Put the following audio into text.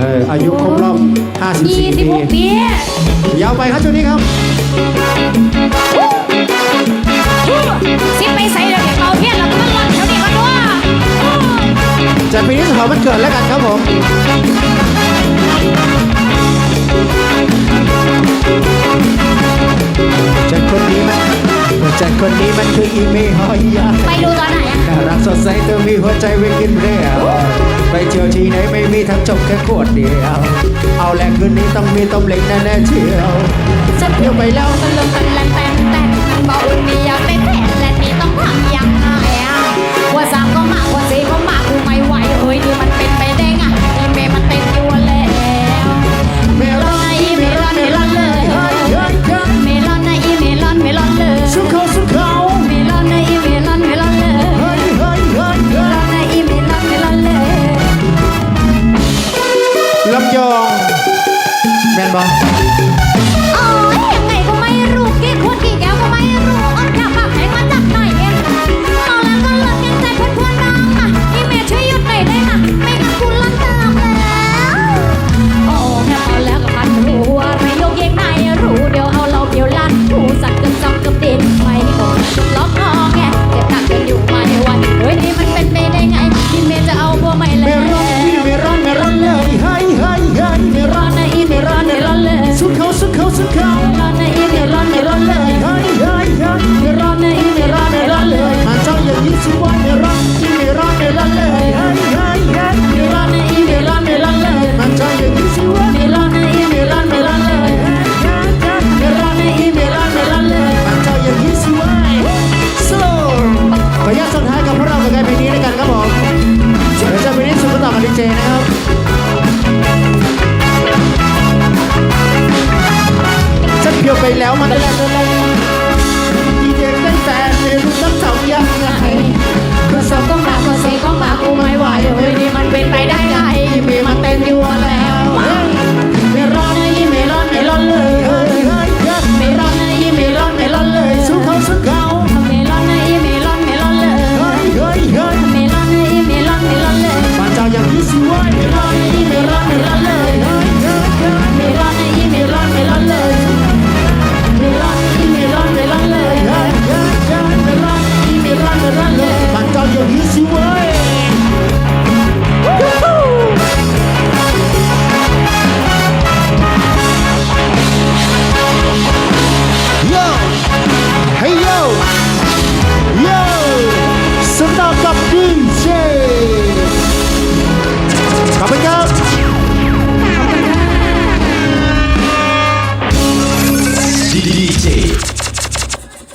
เอออายุครบรอบยี่54สิบปีหกปียาวไปครับช่วงนี้ครับ สิไปใส่เลยเป่าเทียนแล้วก็มันร้อนแถวนี้กันด้วยจากปีนี้สถาบันเกิดแล้วกันครับผมจากคนนี้มันจากคนนี้มันคืออีเมหอยยา ไปดูตอนไหนอะ น่ารักสดใสเธอมีหัวใจไว้กินเรียว ไปเที่ยวที่ไหนไม่มีทั้งจบแค่ขวดเดียว เอาแหลกคืนนี้ต้องมีต้มเหล็กแน่ๆเชียวจะเที่ยวไปแล้วตะลึงตัน ยลำยองแมนบอ แล้วมัน เช่ขอบคุณครับ